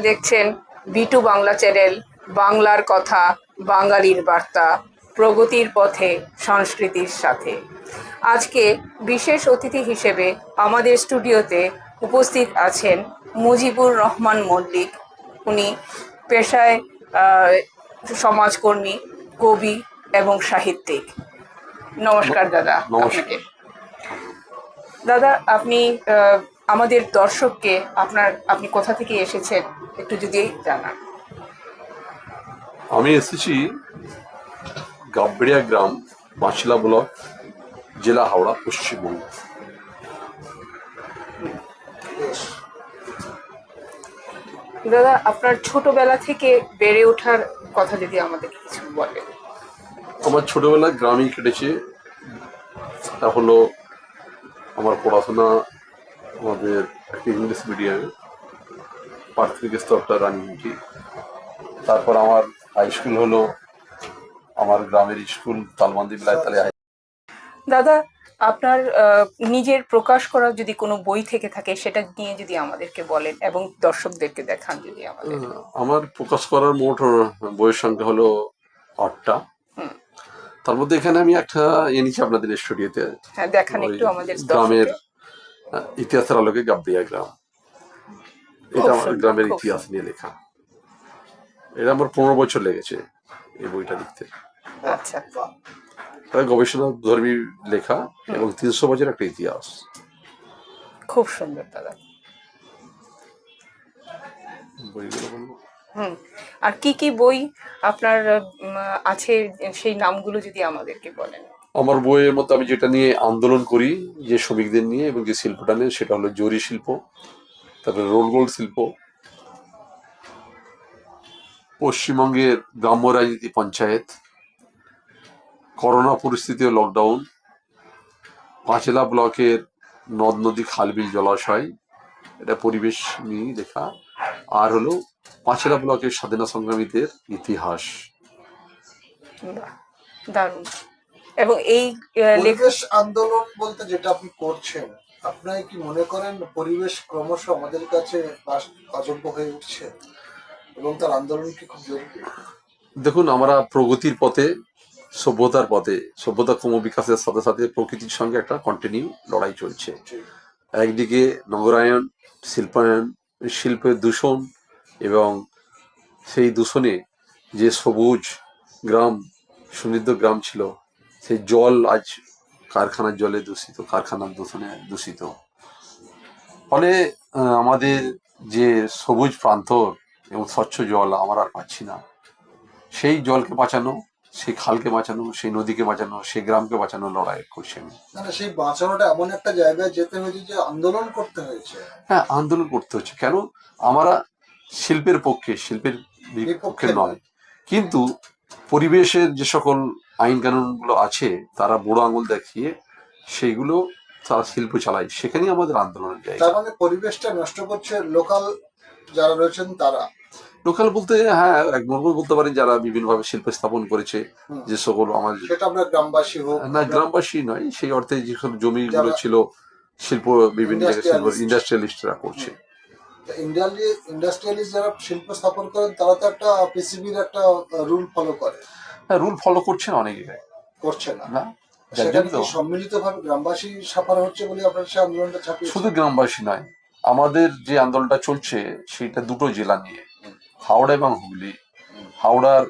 দেখছেন B2 Bangla channel বাংলার কথা বাঙালির বার্তা প্রগতির পথে সংস্কৃতির সাথে। আজকে বিশেষ অতিথি হিসেবে আমাদের স্টুডিওতে উপস্থিত আছেন মুজিবুর রহমান মল্লিক। উনি পেশায় আহ, সমাজকর্মী কবি এবং সাহিত্যিক। নমস্কার দাদা আপনাকে। দাদা আপনি আহ, আমাদের দর্শককে আপনার আপনি কোথা থেকে এসেছেন? একটু যদি জানান। আমি এসেছি গাবড়িয়া গ্রাম বাঁশিলা ব্লক জেলা হাওড়া পশ্চিমবঙ্গ। দাদা আপনার ছোটবেলা থেকে বেড়ে ওঠার কথা যদি আমাদের কিছু বলেন। আমার ছোটবেলা গ্রামেই কেটেছে। তা হলো আমার পড়াশোনা আমাদের একটা ইংলিশ মিডিয়ামে প্রাথমিক স্তরটা রানীমুখী তারপর আমার হাই স্কুল হলো আমার গ্রামের স্কুল তালমান্দি বিলাইতালি হাই দাদা আপনার নিজের প্রকাশ করা যদি কোনো বই থেকে থাকে সেটা নিয়ে যদি আমাদেরকে বলেন এবং দর্শকদেরকে দেখান যদি আমাদের। আমার প্রকাশ করার মোট বইয়ের সংখ্যা হলো আটটা। তার মধ্যে এখানে আমি একটা এনেছি আপনাদের স্টুডিওতে হ্যাঁ দেখান একটু আমাদের গ্রামের ইতিহাসের আলোকে গাবড়িয়া গ্রাম। এটা আমার গ্রামের ইতিহাস নিয়ে লেখা। এটা আমার পনেরো বছর লেগেছে এই বইটা লিখতে। আচ্ছা গবেষণা ধর্মী লেখা এবং তিনশো বছর একটা ইতিহাস। খুব সুন্দর দাদা হুম। আর কি কি বই আপনার আছে সেই নামগুলো যদি আমাদেরকে বলেন? আমার বইয়ের মধ্যে আমি যেটা নিয়ে আন্দোলন করি যে শ্রমিকদের নিয়ে এবং যে শিল্পটা নিয়ে সেটা হলো জরি শিল্প। তারপরে রোল গোল্ড শিল্প। পশ্চিমবঙ্গের গ্রাম্য রাজনীতি পঞ্চায়েত। করোনা পরিস্থিতি ও লকডাউন পাঁচেলা ব্লকের নদ নদী খালবিল জলাশয়। এটা পরিবেশ নিয়ে লেখা। আর হলো পাঁচেলা ব্লকের স্বাধীনতা সংগ্রামীদের ইতিহাস। দারুণ। এবং এই আন্দোলন বলতে যেটা আপনি করছেন আপনার কি মনে করেন পরিবেশ ক্রমশ আমাদের কাছে অযোগ্য হয়ে উঠছে এবং তার আন্দোলন কি খুব জরুরি? দেখুন আমরা প্রগতির পথে সভ্যতার পথে সভ্যতা ক্রম বিকাশের সাথে সাথে প্রকৃতির সঙ্গে একটা কন্টিনিউ লড়াই চলছে। একদিকে নগরায়ন শিল্পায়ন শিল্পের দূষণ এবং সেই দূষণে যে সবুজ গ্রাম সমৃদ্ধ গ্রাম ছিল সেই জল আজ কারখানার জলে দূষিত কারখানার দূষণে দূষিত। ফলে আমাদের যে সবুজ প্রান্তর এবং স্বচ্ছ জল আমরা আর পাচ্ছি না। সেই জলকে বাঁচানো সেই খালকে বাঁচানো সেই নদীকে বাঁচানো সেই গ্রামকে বাঁচানো লড়াই করছি আমি। সেই বাঁচানোটা এমন একটা জায়গায় যেতে হয়েছে যে আন্দোলন করতে হয়েছে। হ্যাঁ আন্দোলন করতে হচ্ছে। কেন? আমরা শিল্পের পক্ষে শিল্পের বিপক্ষে নয়। কিন্তু পরিবেশের যে সকল আইন কানুনগুলো আছে তারা বুড়ো আঙুল দেখিয়ে সেইগুলো তারা শিল্প চালায়। সেখানেই আমাদের আন্দোলনের জায়গা তার মানে পরিবেশটা নষ্ট করছে লোকাল যারা রয়েছেন তারা? লোকাল বলতে হ্যাঁ এক নর্মাল বলতে পারেন যারা বিভিন্নভাবে শিল্প স্থাপন করেছে যে সকল আমার সেটা আমরা গ্রামবাসী হোক না গ্রামবাসী নয় সেই অর্থে যে সকল জমিগুলো ছিল শিল্প বিভিন্ন জায়গায় শিল্প। ইন্ডাস্ট্রিয়ালিস্টরা করছে। ইন্ডাস্ট্রিয়ালিস্ট যারা শিল্প স্থাপন করেন তারা তো একটা পিসিবির একটা রুল ফলো করে। হ্যাঁ রুল ফলো করছে না অনেকে। করছে না। না? যার সেখানে জন্য কি সম্মিলিত ভাবে গ্রামবাসী সাফার হচ্ছে বলে আপনার সে আন্দোলনটা ছাপিয়ে শুধু গ্রামবাসী নয় আমাদের যে আন্দোলনটা চলছে সেটা দুটো জেলা নিয়ে। হাওড়া এবং হুগলি। হাওড়ার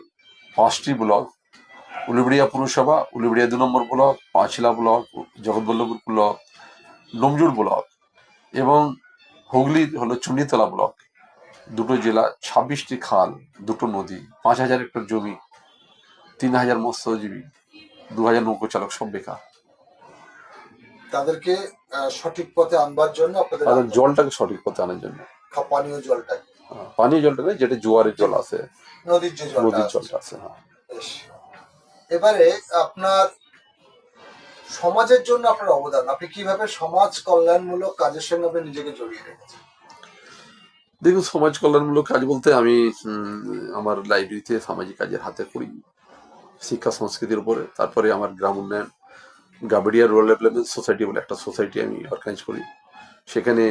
পাঁচটি ব্লক উলুবেড়িয়া পুরসভা উলুবেড়িয়া দু নম্বর block Panchla block Jagatballavpur block Domjur block এবং হুগলি হলো চুনিতলা ব্লক। দুটো জেলা ছাব্বিশটি খাল দুটো নদী পাঁচ হাজার হেক্টর জমি। তিন হাজার মৎস্যজীবী দু হাজার নৌকো চালক সব বেকার। তাদেরকে সঠিক পথে আনবার জন্য আপনাদের তাদের জলটাকে সঠিক পথে আনার জন্য। পানীয় জলটাকে হ্যাঁ, পানীয় জলটা নয় যেটা জোয়ারের জল আছে। নদীর যে জলটা নদীর জলটা আছে হ্যাঁ। এবারে আপনার সমাজের জন্য আপনার অবদান। আপনি কীভাবে সমাজ কল্যাণমূলক কাজের সঙ্গে আপনি নিজেকে জড়িয়ে রেখেছেন? দেখুন সমাজ কল্যাণমূলক কাজ বলতে আমি আমার লাইব্রেরিতে সামাজিক কাজের হাতে করি। শিক্ষা সংস্কৃতির উপরে। তারপরে আমার গ্রাম উন্নয়ন, গাবড়িয়া রুরাল ডেভেলপমেন্ট সোসাইটি বলে একটা সোসাইটি আমি অর্গানাইজ করি। সেখানে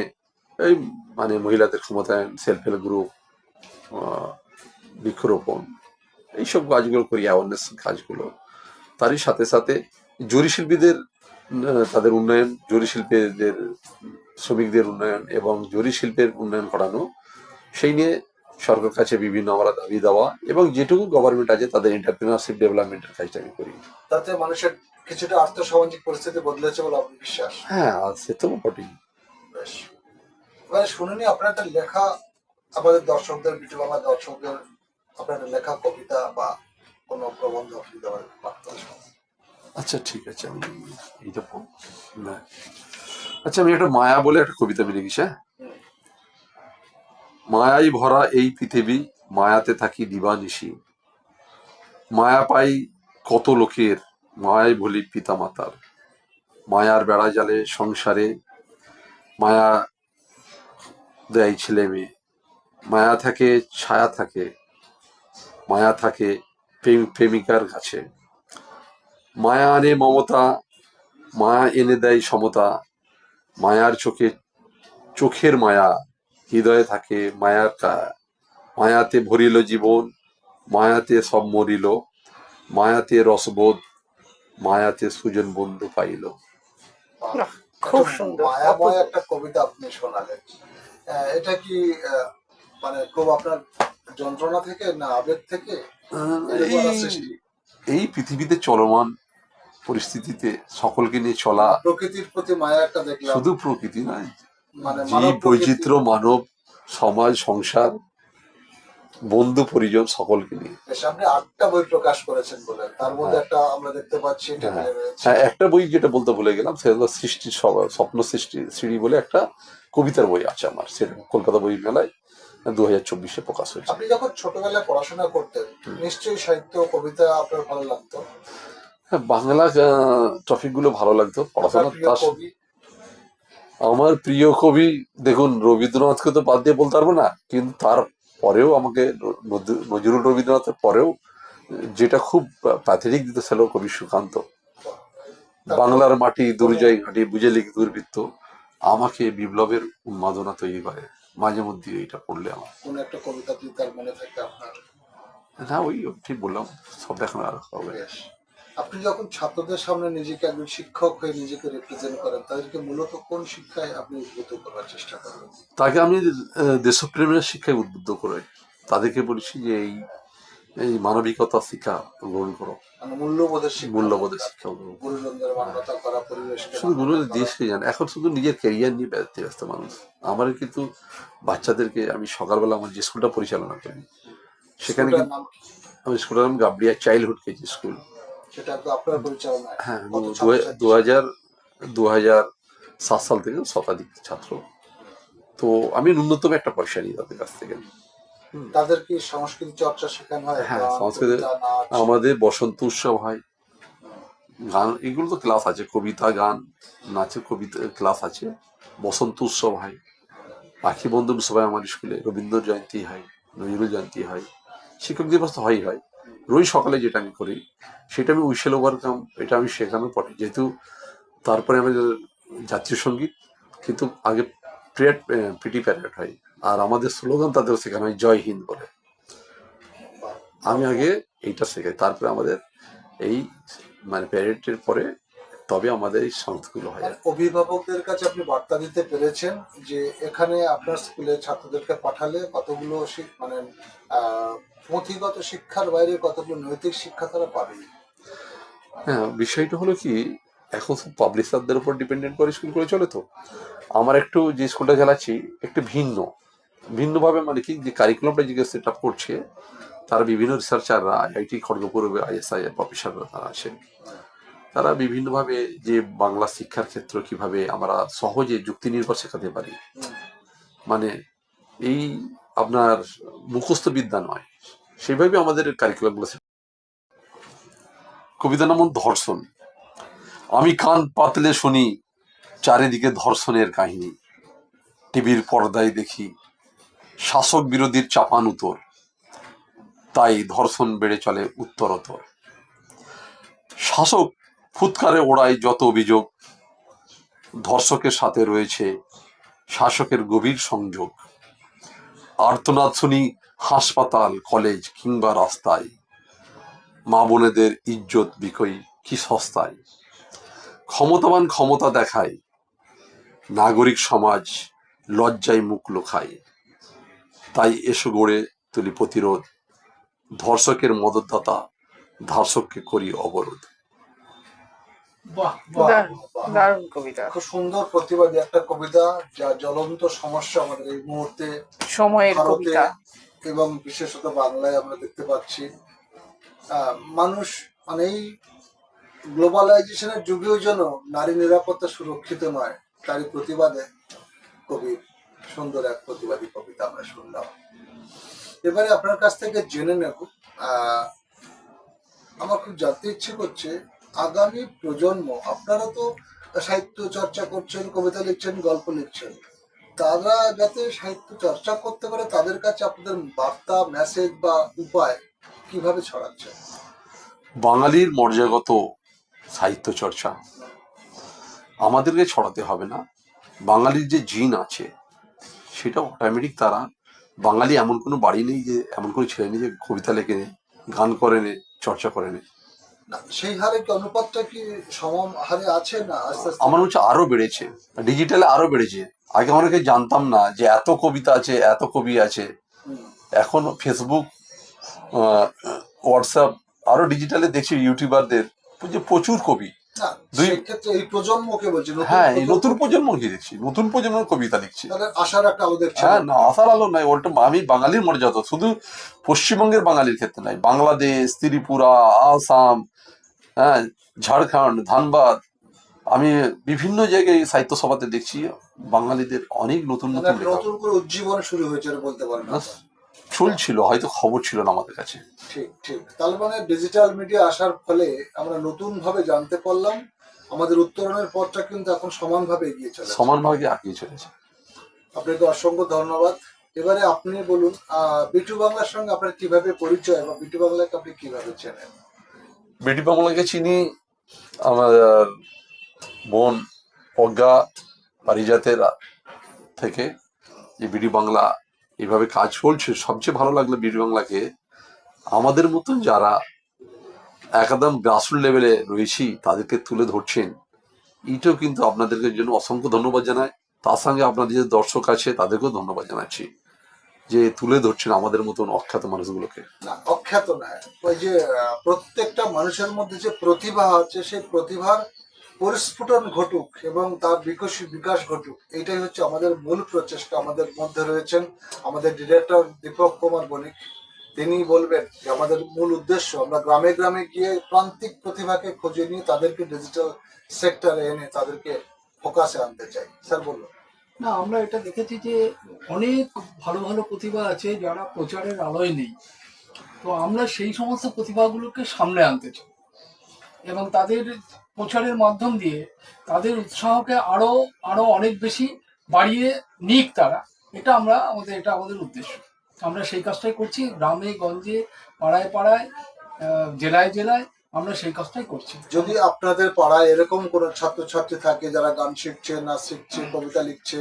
এই মানে মহিলাদের ক্ষমতায়ন সেলফ হেল্প গ্রুপ বৃক্ষরোপণ, এইসব কাজগুলো করি অ্যাওয়ারনেস কাজগুলো। তারই সাথে সাথে জরি শিল্পীদের তাদের উন্নয়ন, জরি শিল্পীদের, শ্রমিকদের উন্নয়ন এবং জরি শিল্পের উন্নয়ন করানো, সেই নিয়ে সরকার কাছে বিভিন্ন আমরা দাবি দেওয়া এবং যেটুকু গভর্নমেন্ট আছে তাদের এন্টারপ্রিনারশিপ ডেভেলপমেন্টের কাজটা আমি করি। তাতে মানুষের কিছুটা আর্থসামাজিক পরিস্থিতি বদলেছে বলে আপনি বিশ্বাস। হ্যাঁ সে তো বটেই। বেশ। এবারে শুনিনি আপনার একটা লেখা আমাদের দর্শকদের বিটু বাংলা দর্শকদের আপনার একটা লেখা কবিতা বা কোনো প্রবন্ধ আপনি দেওয়ার আচ্ছা ঠিক আছে আমি এইটা পড়ব। না আচ্ছা আমি একটা মায়া বলে একটা কবিতা আমি লিখেছি হ্যাঁ? মায়াই ভরা এই পৃথিবী, মায়াতে থাকি দিবানিশি মায়া পাই কত লোকের, মায়াই ভুলি পিতা মাতার মায়ার বেড়া জালে সংসারে, মায়া দেয় ছেলে মেয়ে। মায়া থাকে, ছায়া থাকে, মায়া থাকে প্রেমিকার কাছে। মায়া আনে মমতা, মায়া এনে দেয় সমতা। মায়ার চোখে, চোখের মায়া হৃদয়ে থাকে মায়ার মায়াতে ভরিল জীবন মায়াতে সব মরিল মায়াতে রসবোধ মায়াতে সুজন বন্ধু পাইল। খুব সুন্দর। মায়াময় একটা কবিতা আপনি শোনালেন। এটা কি আহ, মানে খুব আপনার যন্ত্রণা থেকে না আবেগ থেকে? আহ, এই এই পৃথিবীতে চলমান পরিস্থিতিতে সকলকে নিয়ে চলা প্রকৃতির প্রতি মায়া একটা দেখলাম। শুধু প্রকৃতি নয় জীব মানব বৈচিত্র্য মানব সমাজ সংসার বন্ধু পরিজন সকলকে নিয়ে। আপনি আটটা বই প্রকাশ করেছেন বলে। তার মধ্যে হ্যাঁ। একটা আমরা দেখতে পাচ্ছি হ্যাঁ। একটা বই যেটা বলতে ভুলে গেলাম সেটা হলো সৃষ্টি স্বপ্ন সৃষ্টি সিঁড়ি বলে একটা কবিতার বই আছে আমার। সেটা কলকাতা বই মেলায় দু হাজার চব্বিশে প্রকাশ হয়েছে। আপনি যখন ছোটবেলায় পড়াশোনা করতেন নিশ্চয়ই সাহিত্য কবিতা আপনার ভালো লাগতো? হ্যাঁ, বাংলা টপিকগুলো ভালো লাগতো। পড়াশোনা তার আমার প্রিয় কবি দেখুন রবীন্দ্রনাথকে তো বাদ দিয়ে বলতে পারব না কিন্তু তার পরেও আমাকে নজরুল রবীন্দ্রনাথের পরেও যেটা খুব প্যাথেটিক দিতে ছিল কবি সুকান্ত। বাংলার মাটি দুর্জয় ঘাটি বুঝে লিখি দুর্বৃত্ত আমাকে বিপ্লবের উন্মাদনা তৈরি করে। মাঝে মধ্যে এটা পড়লে আমার। কোন একটা কবিতা যদি তার মনে থাকে আপনার? না ওই ঠিক বললাম সব এখন আর হবে। আপনি যখন ছাত্রদের সামনে নিজেকে একজন শিক্ষক হয়ে নিজেকে রিপ্রেজেন্ট করেন তাদেরকে মূলত কোন শিক্ষায় আপনি উদ্বুদ্ধ করার চেষ্টা করেন? তাকে আমি দেশপ্রেমের শিক্ষায় উদ্বুদ্ধ করে তাদেরকে বলেছি যে এই এই মানবিকতা শিক্ষা গ্রহণ করো। মানে মূল্যবোধের শিক্ষা মূল্যবোধের শিক্ষা গুরুজনদের মান্যতা করা শুধু গুরু দেশকে জানে এখন শুধু নিজের ক্যারিয়ার নিয়ে ব্যস্ত ব্যস্ত মানুষ। আমার কিন্তু বাচ্চাদেরকে আমি সকালবেলা আমার যে স্কুলটা পরিচালনা করি সেখানে স্কুলটার কিন্তু নাম কি? আমি স্কুলের নাম গাবড়িয়া চাইল্ডহুড কেজি স্কুল সেটা তো আপনার পরিচালনায়। হ্যাঁ দু- হাজার দু হাজার সাত সাল থেকে শতাধিক ছাত্র। তো আমি ন্যূনতম একটা পয়সা নিই তাদের কাছ থেকে। তাদের কি সংস্কৃতি চর্চা শেখানো হয়? হ্যাঁ, সংস্কৃতি- আমাদের বসন্ত উৎসব হয়। গান এগুলো তো ক্লাস আছে কবিতা গান নাচের কবিতা ক্লাস আছে। বসন্ত উৎসব হয়। পাখি বন্ধন সবাই আমার স্কুলে। রবীন্দ্র জয়ন্তী হয় নজরুল জয়ন্তী হয়। শিক্ষক দিবস তো হয়ই হয়। রোজ সকালে যেটা আমি করি, সেটা আমি উইশেল ওভারকাম, এটা আমি শেখানোর পরে যেহেতু তারপরে আমাদের জাতীয় সংগীত, কিন্তু আগে প্রেয়ার পিটি প্যারেড হয়, আর আমাদের স্লোগান তাদের শেখানো হয়, জয় হিন্দ বলে। আমি আগে এইটা শেখাই, তারপরে আমাদের এই মানে প্যারেডের পরে তবে আমাদের এই সংস্থাগুলো হয়। অভিভাবকদের কাছে আপনি বার্তা দিতে পেরেছেন যে এখানে আপনার স্কুলে ছাত্রদেরকে পাঠালে কতগুলো মানে পুঁথিগত শিক্ষার বাইরে কতগুলো নৈতিক শিক্ষা তারা পাবে হ্যাঁ বিষয়টা হলো কি, এখন সব পাবলিশারদের উপর ডিপেন্ডেন্ট করে স্কুল করে চলে তো। আমার একটু যে স্কুলটা চালাচ্ছি, একটু ভিন্ন। ভিন্নভাবে মানে কি, যে কারিকুলামটা যে সেট আপ করছে, তারা বিভিন্ন রিসার্চাররা আইআইটি খড়গপুর আইএসআই প্রফেসররা তারা আছেন। তারা বিভিন্নভাবে যে বাংলা শিক্ষার ক্ষেত্র কীভাবে আমরা সহজে যুক্তি নির্ভর শেখাতে পারি। মানে এই আপনার মুখস্থ বিদ্যা নয়। সেইভাবে আমাদের কারিকুলামগুলো কবিতা নাম ধর্ষণ। আমি কান পাতলে শুনি চারিদিকে ধর্ষণের কাহিনী। টিভির পর্দায় দেখি শাসক বিরোধীর চাপান উত্তর। তাই ধর্ষণ বেড়ে চলে উত্তরোত্তর। শাসক ফুৎকারে ওড়ায় যত অভিযোগ। ধর্ষকের সাথে রয়েছে শাসকের গভীর সংযোগ। আর্তনাদ শুনি হাসপাতাল কলেজ কিংবা রাস্তায়। মা বোনেদের ইজ্জত বিকই কি সস্তায়? ক্ষমতাবান ক্ষমতা দেখায় নাগরিক সমাজ লজ্জায় মুখ লুকায় তাই এসো গড়ে তুলি প্রতিরোধ ধর্ষকের মদতদাতা ধর্ষককে করি অবরোধ। বাহ বাহ দারুণ কবিতা। খুব সুন্দর প্রতিবাদী একটা কবিতা যা জ্বলন্ত সমস্যা আমাদের এই মুহূর্তে সময়ের কবিতা। এবং বিশেষত বাংলায় আমরা দেখতে পাচ্ছি মানুষ মানে এই গ্লোবালাইজেশনের যুগেও যেন নারী নিরাপত্তা সুরক্ষিত নয়, তারই প্রতিবাদে কবি সুন্দর এক প্রতিবাদী কবিতা আমরা শুনলাম। এবারে আপনার কাছ থেকে জেনে নেব আমার খুব জানতে ইচ্ছে করছে, আগামী প্রজন্ম, আপনারা তো সাহিত্য চর্চা করছেন, কবিতা লিখছেন, গল্প লিখছেন তারা যাতে সাহিত্য চর্চা করতে পারে তাদের কাছে আপনাদের বার্তা মেসেজ বা উপায় কীভাবে ছড়াচ্ছেন বাঙালির মর্যাগত সাহিত্য চর্চা আমাদেরকে ছড়াতে হবে না। বাঙালির যে জিন আছে সেটা অটোমেটিক তারা বাঙালি এমন কোনো বাড়ি নেই যে এমন কোনো ছেলে নেই যে কবিতা লেখে নে গান করে নে চর্চা করে নে। সেই হারে কি অনুপাতটা কি সম হারে আছে না আমার হচ্ছে আরও বেড়েছে ডিজিটালে আরও বেড়েছে। আগে অনেকে জানতাম না যে এত কবিতা আছে এত কবি আছে। এখন ফেসবুক হোয়াটসঅ্যাপ আরও ডিজিটালে দেখছি ইউটিউবারদের যে প্রচুর কবি। দুই- ক্ষেত্রে এই প্রজন্মকে বলছি হ্যাঁ এই নতুন প্রজন্মকে দেখছি নতুন প্রজন্মের কবিতা লিখছে। তাহলে আশার একটা আলো হ্যাঁ না আসার আলো নাই ওটা আমি বাঙালির মর্যাদা শুধু পশ্চিমবঙ্গের বাঙালির ক্ষেত্রে নাই। বাংলাদেশ ত্রিপুরা আসাম হ্যাঁ ঝাড়খণ্ড ধানবাদ আমি বিভিন্ন জায়গায় সাহিত্য সভাতে দেখছি বাঙালিদের অনেক নতুন মানে নতুন নতুন করে উজ্জীবন শুরু হয়েছে বলতে পারেন চলছিল হয়তো খবর ছিল না আমাদের কাছে। ঠিক ঠিক। তার মানে ডিজিটাল মিডিয়া আসার ফলে আমরা নতুন ভাবে জানতে পারলাম আমাদের উত্তরণের পথটা কিন্তু এখন সমানভাবে এগিয়ে চলে সমানভাবে আগিয়ে চলেছে। আপনাকে অসংখ্য ধন্যবাদ। এবারে আপনি বলুন বিটু বাংলার সঙ্গে আপনার কীভাবে পরিচয় বা বিটু বাংলাকে আপনি কীভাবে চেনেন? বেটি বাংলাকে চিনি আমার বোন প্রজ্ঞা পারিজাতের থেকে যে বিডি বাংলা এইভাবে কাজ চলছে, সবচেয়ে ভালো লাগল বিডি বাংলাকে। আমাদের মতন যারা একদম গ্রাসরুট লেভেলে রয়েছি, তাদেরকে তুলে ধরছেন। এটাও কিন্তু আপনাদেরকে জন্য অসংখ্য ধন্যবাদ জানাই। তার সঙ্গে আপনাদের যে দর্শক আছে, তাদেরকেও ধন্যবাদ জানাচ্ছি যে তুলে ধরছেন আমাদের মতন অখ্যাত মানুষগুলোকে। না, অখ্যাত নয়। ওই যে প্রত্যেকটা মানুষের মধ্যে যে প্রতিভা আছে, সেই প্রতিভার পরিস্ফুটন ঘটুক এবং তার বিকশি বিকাশ ঘটুক, এইটাই হচ্ছে আমাদের মূল প্রচেষ্টা আমাদের মধ্যে রয়েছেন আমাদের ডিরেক্টর দীপক কুমার বণিক। তিনি বলবেন যে আমাদের মূল উদ্দেশ্য, আমরা গ্রামে গ্রামে গিয়ে প্রান্তিক প্রতিভাকে খুঁজে নিয়ে তাদেরকে ডিজিটাল সেক্টরে এনে তাদেরকে ফোকাসে আনতে চাই। স্যার, বলুন। না, আমরা এটা দেখেছি যে অনেক ভালো ভালো প্রতিভা আছে যারা প্রচারের আলোয় নেই। তো আমরা সেই সমস্ত প্রতিভাগুলোকে সামনে আনতে চাই এবং তাদের প্রচারের মাধ্যম দিয়ে তাদের উৎসাহকে আরও আরও অনেক বেশি বাড়িয়ে নিক তারা। এটা আমরা আমাদের, এটা আমাদের উদ্দেশ্য। আমরা সেই কাজটাই করছি, গ্রামে, গঞ্জে, পাড়ায় পাড়ায় জেলায় জেলায় আমরা সেই কাজটাই করছি। যদি আপনাদের পাড়ায় এরকম কোনো ছাত্রছাত্রী থাকে যারা গান শিখছে, নাচ শিখছে, কবিতা লিখছে,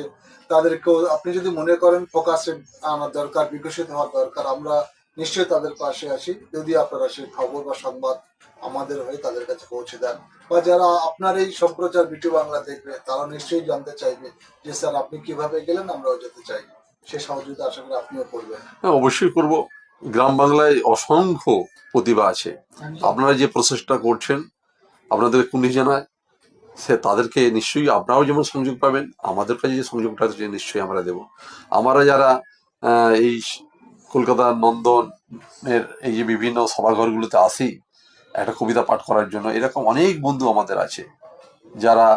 তাদেরকেও আপনি যদি মনে করেন ফোকাসে আনার দরকার, বিকশিত হওয়ার দরকার, আমরা নিশ্চয়ই তাদের পাশে আসি যদি আপনারা সেই খবর বা সংবাদ আমাদের হয়ে তাদের কাছে পৌঁছে দেন। বা যারা আপনার এই সম্প্রচার বিটু বাংলা দেখবে তারা নিশ্চয়ই জানতে চাইবে যে স্যার আপনি কীভাবে গেলেন? আমরাও যেতে চাই। সে সহযোগিতা আশা করি আপনিও করবেন। হ্যাঁ অবশ্যই করব। গ্রাম বাংলায় অসংখ্য প্রতিভা আছে। আপনারা যে প্রসেসটা করছেন আপনাদের কুন্ডি জানায় সে তাদেরকে নিশ্চয়ই আপনারাও যেমন সংযোগ পাবেন আমাদের কাছে যে সংযোগটা আছে নিশ্চয়ই আমরা দেব। আমরা যারা আহ, এই স- নন্দন এর এই যে বিভিন্ন সভাঘরগুলোতে আসি একটা কবিতা পাঠ করার জন্য। এরকম অনেক বন্ধু আমাদের আছে, যারা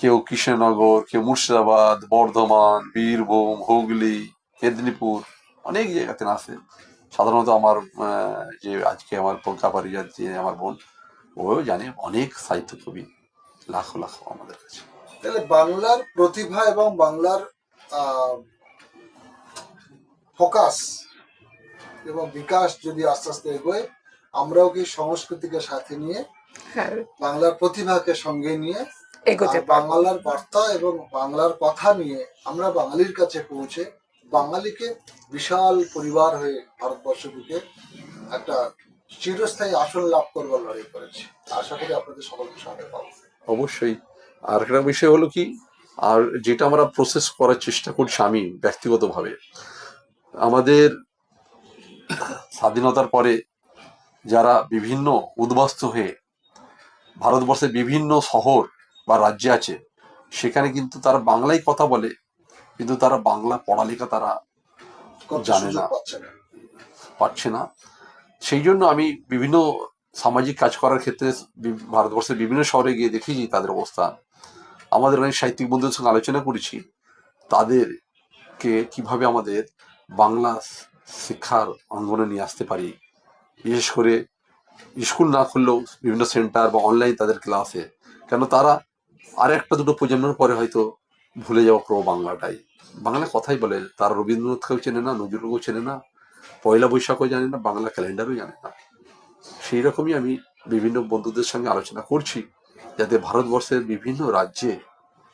কেউ কৃষ্ণনগর, কেউ মুর্শিদাবাদ, বর্ধমান, বীরভূম, হুগলি, মেদিনীপুর, অনেক জায়গাতে আসে সাধারণত আমার যে আজকে আমার পঙ্কা পারিজাত যে আমার বোন ও জানে অনেক সাহিত্য কবি, লাখো লাখো আমাদের কাছে। তাহলে বাংলার প্রতিভা এবং বাংলার ফোকাস এবং বিকাশ যদি আস্তে আস্তে এগোয় আমরাও কি সংস্কৃতিকে সাথে নিয়ে হ্যাঁ। বাংলার প্রতিভাকে সঙ্গে নিয়ে এগোতে বাংলার বার্তা এবং বাংলার কথা নিয়ে আমরা বাঙালির কাছে পৌঁছে বাঙালিকে বিশাল পরিবার হয়ে ভারতবর্ষ বুকে একটা চিরস্থায়ী আসন লাভ করবার লড়াই করেছে। আশা করি আপনাদের সকলকে সঙ্গে পাবো। অবশ্যই। আর একটা বিষয় হলো কি আর যেটা আমরা প্রসেস করার চেষ্টা করছি আমি ব্যক্তিগতভাবে আমাদের স্বাধীনতার পরে যারা বিভিন্ন উদ্বাস্ত হয়ে ভারতবর্ষের বিভিন্ন শহর বা রাজ্যে আছে সেখানে কিন্তু তারা বাংলায় কথা বলে কিন্তু তারা বাংলা পড়ালেখা তারা জানে না। পাচ্ছে না। না। সেই জন্য আমি বিভিন্ন সামাজিক কাজ করার ক্ষেত্রে ভারতবর্ষের বিভিন্ন শহরে গিয়ে দেখেছি তাদের অবস্থা। আমাদের অনেক সাহিত্যিক বন্ধুদের সঙ্গে আলোচনা করেছি। তাদেরকে কীভাবে আমাদের বাংলা শিক্ষার অঙ্গনে নিয়ে আসতে পারি বিশেষ করে স্কুল না খুললেও বিভিন্ন সেন্টার বা অনলাইন তাদের ক্লাসে কেন তারা আর একটা দুটো প্রজন্মের পরে হয়তো ভুলে যাওয়া পুরো বাংলাটাই। বাংলা কথাই বলে, তারা রবীন্দ্রনাথকেও চেনে না, নজরুলকেও চেনে না, পয়লা বৈশাখও জানে না, বাংলা ক্যালেন্ডারও জানে না। সেই রকমই আমি বিভিন্ন বন্ধুদের সঙ্গে আলোচনা করছি, যাতে ভারতবর্ষের বিভিন্ন রাজ্যে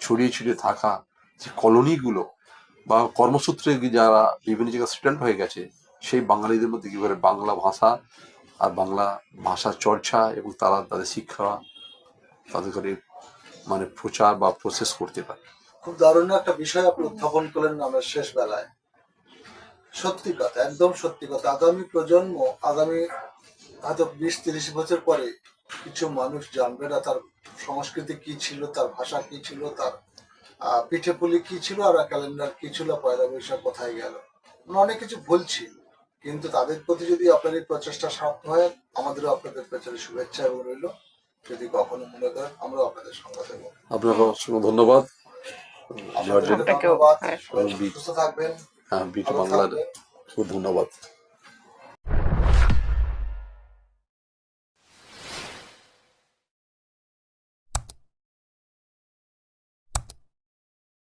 ছড়িয়ে ছড়িয়ে থাকা যে কলোনিগুলো বা কর্মসূত্রে যারা বিভিন্ন জায়গায় সেটেলড হয়ে গেছে সেই বাঙালিদের মধ্যে কি করে বাংলা ভাষা আর বাংলা ভাষার চর্চা এবং তারা তাদের শিক্ষা তাদের মানে প্রচার বা প্রসেস করতে পারে। খুব দারুণ একটা বিষয় আপনি উত্থাপন করলেন আমার শেষ বেলায়। সত্যি কথা একদম সত্যি কথা। আগামী প্রজন্ম আগামী হয়তো বিশ তিরিশ বছর পরে কিছু মানুষ জানবে না তার সংস্কৃতি কি ছিল তার ভাষা কি ছিল তার আহ, পিঠেপুলি কি ছিল আর ক্যালেন্ডার কি ছিল পয়লা বৈশাখ কোথায় গেল। আমরা অনেক কিছু ভুলছি কিন্তু তাদের প্রতি যদি আপনাদের এই প্রচেষ্টা সার্থক হয় আমাদেরও আপনাদের পেছনে শুভেচ্ছা এবং রইল। যদি কখনো মনে করেন আমরাও আপনাদের সঙ্গে থাকব। আপনাকে অসংখ্য ধন্যবাদ। হ্যাঁ। সুস্থ থাকবেন। হ্যাঁ বিটু বাংলার খুব ধন্যবাদ।